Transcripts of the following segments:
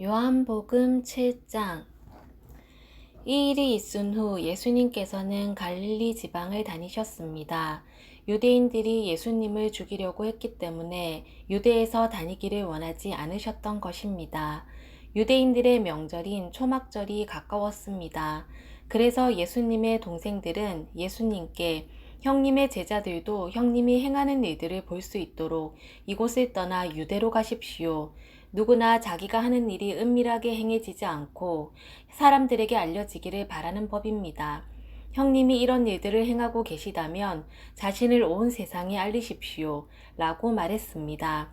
요한복음 7장 이 일이 있은 후 예수님께서는 갈릴리 지방을 다니셨습니다. 유대인들이 예수님을 죽이려고 했기 때문에 유대에서 다니기를 원하지 않으셨던 것입니다. 유대인들의 명절인 초막절이 가까웠습니다. 그래서 예수님의 동생들은 예수님께 형님의 제자들도 형님이 행하는 일들을 볼 수 있도록 이곳을 떠나 유대로 가십시오. 누구나 자기가 하는 일이 은밀하게 행해지지 않고 사람들에게 알려지기를 바라는 법입니다. 형님이 이런 일들을 행하고 계시다면 자신을 온 세상에 알리십시오. 라고 말했습니다.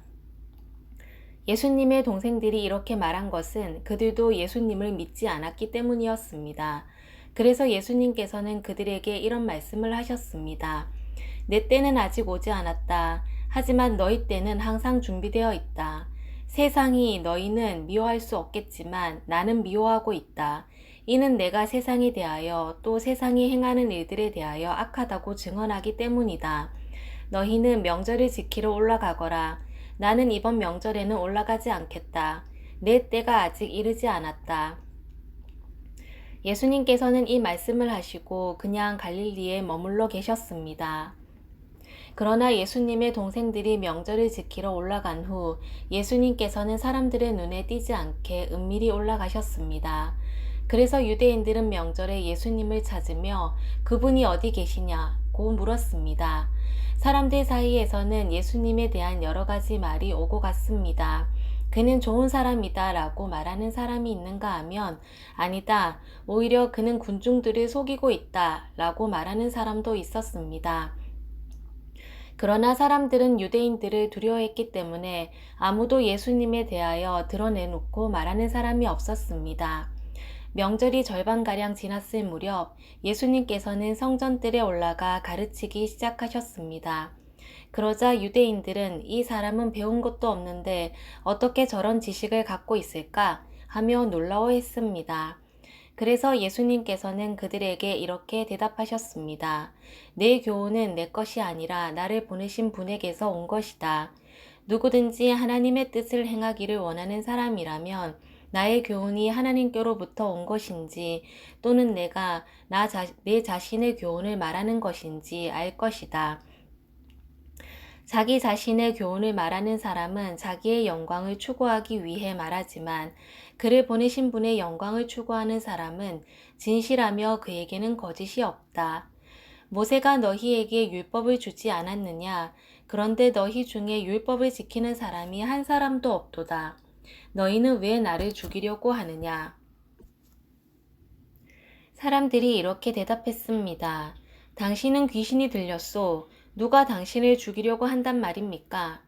예수님의 동생들이 이렇게 말한 것은 그들도 예수님을 믿지 않았기 때문이었습니다. 그래서 예수님께서는 그들에게 이런 말씀을 하셨습니다. 내 때는 아직 오지 않았다. 하지만 너희 때는 항상 준비되어 있다. 세상이 너희는 미워할 수 없겠지만 나는 미워하고 있다. 이는 내가 세상에 대하여 또 세상이 행하는 일들에 대하여 악하다고 증언하기 때문이다. 너희는 명절을 지키러 올라가거라. 나는 이번 명절에는 올라가지 않겠다. 내 때가 아직 이르지 않았다. 예수님께서는 이 말씀을 하시고 그냥 갈릴리에 머물러 계셨습니다. 그러나 예수님의 동생들이 명절을 지키러 올라간 후 예수님께서는 사람들의 눈에 띄지 않게 은밀히 올라가셨습니다. 그래서 유대인들은 명절에 예수님을 찾으며 그분이 어디 계시냐고 물었습니다. 사람들 사이에서는 예수님에 대한 여러 가지 말이 오고 갔습니다. 그는 좋은 사람이다 라고 말하는 사람이 있는가 하면 아니다. 오히려 그는 군중들을 속이고 있다 라고 말하는 사람도 있었습니다. 그러나 사람들은 유대인들을 두려워했기 때문에 아무도 예수님에 대하여 드러내놓고 말하는 사람이 없었습니다. 명절이 절반가량 지났을 무렵 예수님께서는 성전뜰에 올라가 가르치기 시작하셨습니다. 그러자 유대인들은 이 사람은 배운 것도 없는데 어떻게 저런 지식을 갖고 있을까 하며 놀라워했습니다. 그래서 예수님께서는 그들에게 이렇게 대답하셨습니다. 내 교훈은 내 것이 아니라 나를 보내신 분에게서 온 것이다. 누구든지 하나님의 뜻을 행하기를 원하는 사람이라면 나의 교훈이 하나님께로부터 온 것인지 또는 내가 나 자, 내 자신의 교훈을 말하는 것인지 알 것이다. 자기 자신의 교훈을 말하는 사람은 자기의 영광을 추구하기 위해 말하지만 그를 보내신 분의 영광을 추구하는 사람은 진실하며 그에게는 거짓이 없다. 모세가 너희에게 율법을 주지 않았느냐? 그런데 너희 중에 율법을 지키는 사람이 한 사람도 없도다. 너희는 왜 나를 죽이려고 하느냐? 사람들이 이렇게 대답했습니다. 당신은 귀신이 들렸소. 누가 당신을 죽이려고 한단 말입니까?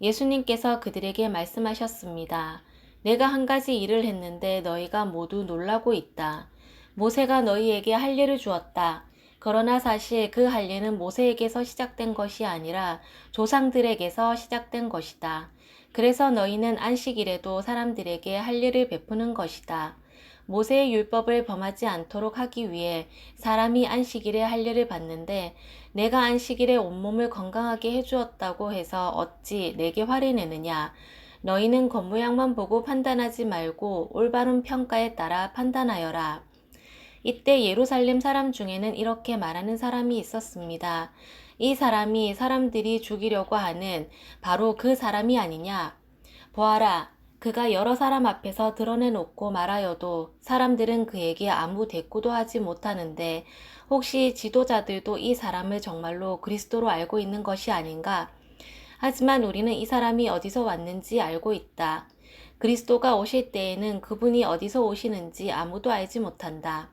예수님께서 그들에게 말씀하셨습니다. 내가 한 가지 일을 했는데 너희가 모두 놀라고 있다. 모세가 너희에게 할례를 주었다. 그러나 사실 그 할례는 모세에게서 시작된 것이 아니라 조상들에게서 시작된 것이다. 그래서 너희는 안식일에도 사람들에게 할례를 베푸는 것이다. 모세의 율법을 범하지 않도록 하기 위해 사람이 안식일에 할례를 받는데 내가 안식일에 온몸을 건강하게 해주었다고 해서 어찌 내게 화를 내느냐. 너희는 겉모양만 보고 판단하지 말고 올바른 평가에 따라 판단하여라. 이때 예루살렘 사람 중에는 이렇게 말하는 사람이 있었습니다. 이 사람이 사람들이 죽이려고 하는 바로 그 사람이 아니냐. 보아라, 그가 여러 사람 앞에서 드러내놓고 말하여도 사람들은 그에게 아무 대꾸도 하지 못하는데 혹시 지도자들도 이 사람을 정말로 그리스도로 알고 있는 것이 아닌가? 하지만 우리는 이 사람이 어디서 왔는지 알고 있다. 그리스도가 오실 때에는 그분이 어디서 오시는지 아무도 알지 못한다.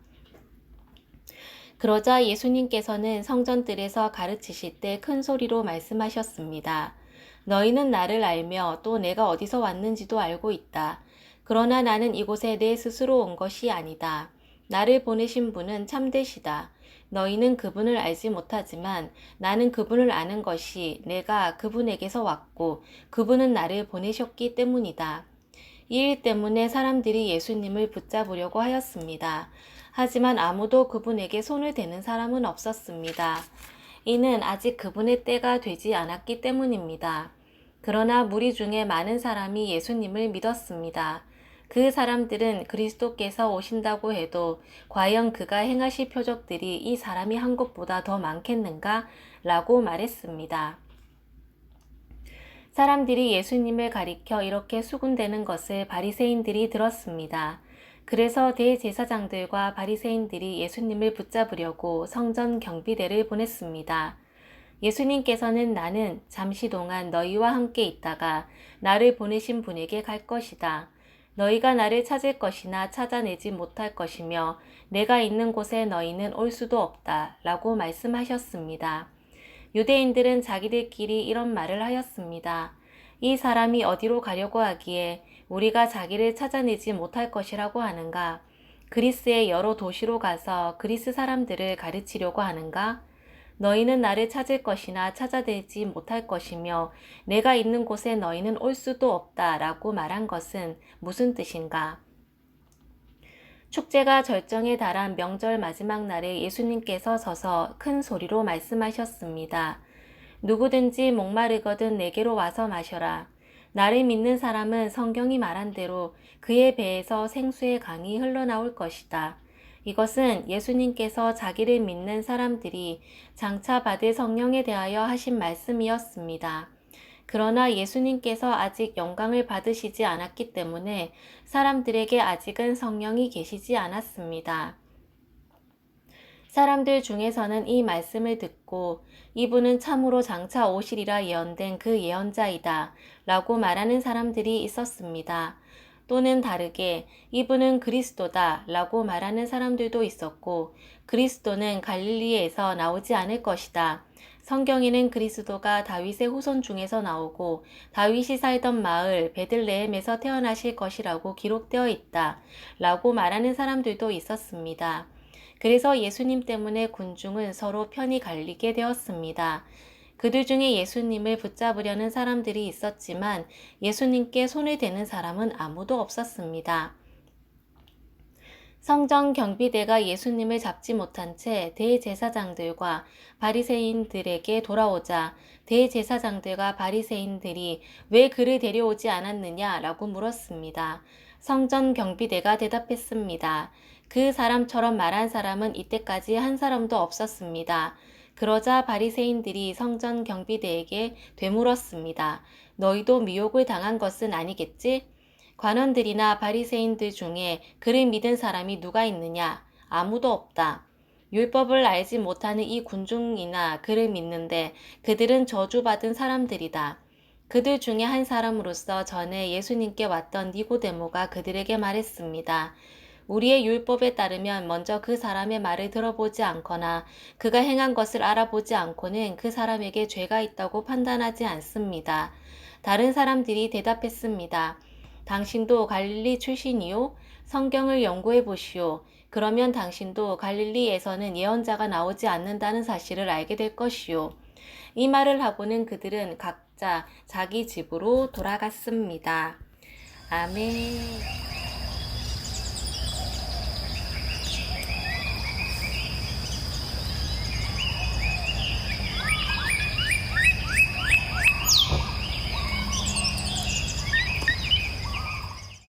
그러자 예수님께서는 성전들에서 가르치실 때 큰 소리로 말씀하셨습니다. 너희는 나를 알며 또 내가 어디서 왔는지도 알고 있다. 그러나 나는 이곳에 내 스스로 온 것이 아니다. 나를 보내신 분은 참되시다. 너희는 그분을 알지 못하지만 나는 그분을 아는 것이 내가 그분에게서 왔고 그분은 나를 보내셨기 때문이다. 이 일 때문에 사람들이 예수님을 붙잡으려고 하였습니다. 하지만 아무도 그분에게 손을 대는 사람은 없었습니다. 이는 아직 그분의 때가 되지 않았기 때문입니다. 그러나 무리 중에 많은 사람이 예수님을 믿었습니다. 그 사람들은 그리스도께서 오신다고 해도 과연 그가 행하실 표적들이 이 사람이 한 것보다 더 많겠는가? 라고 말했습니다. 사람들이 예수님을 가리켜 이렇게 수군대는 것을 바리새인들이 들었습니다. 그래서 대제사장들과 바리새인들이 예수님을 붙잡으려고 성전 경비대를 보냈습니다. 예수님께서는 나는 잠시 동안 너희와 함께 있다가 나를 보내신 분에게 갈 것이다. 너희가 나를 찾을 것이나 찾아내지 못할 것이며 내가 있는 곳에 너희는 올 수도 없다. 라고 말씀하셨습니다. 유대인들은 자기들끼리 이런 말을 하였습니다. 이 사람이 어디로 가려고 하기에 우리가 자기를 찾아내지 못할 것이라고 하는가? 그리스의 여러 도시로 가서 그리스 사람들을 가르치려고 하는가? 너희는 나를 찾을 것이나 찾아내지 못할 것이며 내가 있는 곳에 너희는 올 수도 없다 라고 말한 것은 무슨 뜻인가? 축제가 절정에 달한 명절 마지막 날에 예수님께서 서서 큰 소리로 말씀하셨습니다. 누구든지 목마르거든 내게로 와서 마셔라. 나를 믿는 사람은 성경이 말한 대로 그의 배에서 생수의 강이 흘러나올 것이다. 이것은 예수님께서 자기를 믿는 사람들이 장차 받을 성령에 대하여 하신 말씀이었습니다. 그러나 예수님께서 아직 영광을 받으시지 않았기 때문에 사람들에게 아직은 성령이 계시지 않았습니다. 사람들 중에서는 이 말씀을 듣고 이분은 참으로 장차 오시리라 예언된 그 예언자이다 라고 말하는 사람들이 있었습니다. 또는 다르게 이분은 그리스도다 라고 말하는 사람들도 있었고 그리스도는 갈릴리에서 나오지 않을 것이다. 성경에는 그리스도가 다윗의 후손 중에서 나오고 다윗이 살던 마을 베들레헴에서 태어나실 것이라고 기록되어 있다. 라고 말하는 사람들도 있었습니다. 그래서 예수님 때문에 군중은 서로 편이 갈리게 되었습니다. 그들 중에 예수님을 붙잡으려는 사람들이 있었지만 예수님께 손을 대는 사람은 아무도 없었습니다. 성전 경비대가 예수님을 잡지 못한 채 대제사장들과 바리새인들에게 돌아오자 대제사장들과 바리새인들이 왜 그를 데려오지 않았느냐라고 물었습니다. 성전 경비대가 대답했습니다. 그 사람처럼 말한 사람은 이때까지 한 사람도 없었습니다. 그러자 바리새인들이 성전 경비대에게 되물었습니다. 너희도 미혹을 당한 것은 아니겠지? 관원들이나 바리새인들 중에 그를 믿은 사람이 누가 있느냐? 아무도 없다. 율법을 알지 못하는 이 군중이나 그를 믿는데 그들은 저주받은 사람들이다. 그들 중에 한 사람으로서 전에 예수님께 왔던 니고데모가 그들에게 말했습니다. 우리의 율법에 따르면 먼저 그 사람의 말을 들어보지 않거나 그가 행한 것을 알아보지 않고는 그 사람에게 죄가 있다고 판단하지 않습니다. 다른 사람들이 대답했습니다. 당신도 갈릴리 출신이요? 성경을 연구해 보시오. 그러면 당신도 갈릴리에서는 예언자가 나오지 않는다는 사실을 알게 될 것이요. 이 말을 하고는 그들은 각자 자기 집으로 돌아갔습니다. 아멘.